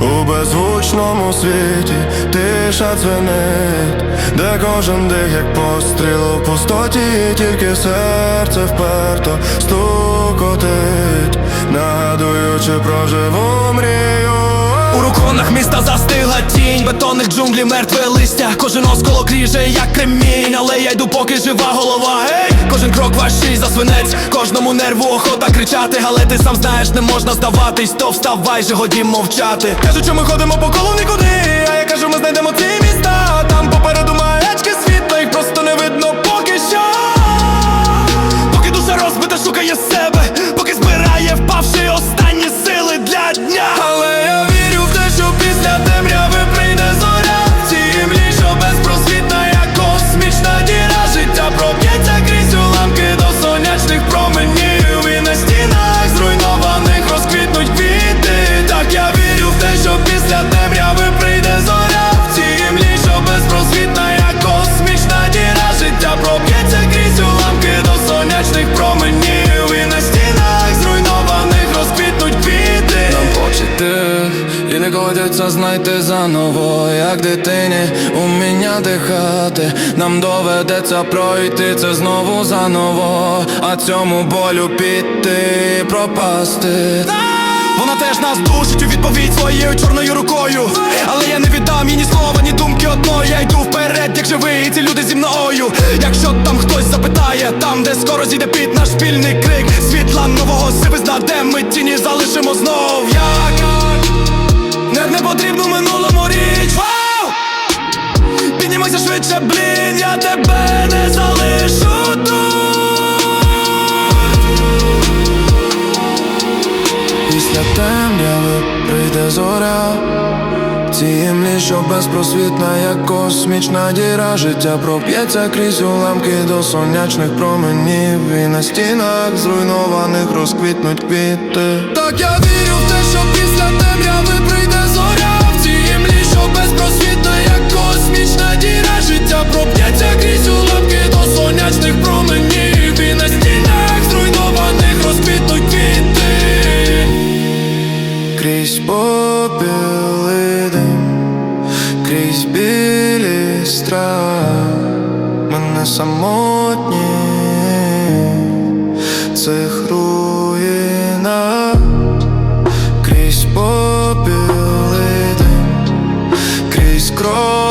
У беззвучному світі тиша дзвенить, де кожен дих, як постріл у пустоті, тільки серце вперто стукотить, нагадуючи про живу мрію. У міста застигла тінь, бетонних джунглів, мертве листя, кожен осколок ріже, як кремінь, але я йду, поки жива голова. Гей, кожен крок важчий за свинець, кожному нерву охота кричати, але ти сам знаєш, не можна здаватись, то вставай же, годі мовчати. Кажуть, що ми ходимо по колу нікуди, сонячних не знайти заново, як дитині уміння дихати. Нам доведеться пройти це знову заново, а цьому болю піти, пропасти. Вона теж нас душить у відповідь своєю чорною рукою. Але я не віддам їй ні слова, ні думки одної. Я йду вперед, як живий, і ці люди зі мною. Якщо там хтось запитає, там, де скоро зійде під наш спільний крик, світла нового сивизна, де ми тіні залишимо знов. Як Піднімайся блін, я тебе не залишу тут. Після темряви прийде зоря В Цій що безпросвітна, як космічна діра. Життя проб'ється крізь уламки до сонячних променів. І на стінах зруйнованих розквітнуть квіти. Так я вірю в те, самотні цих руїнах крізь попіл крізь кров.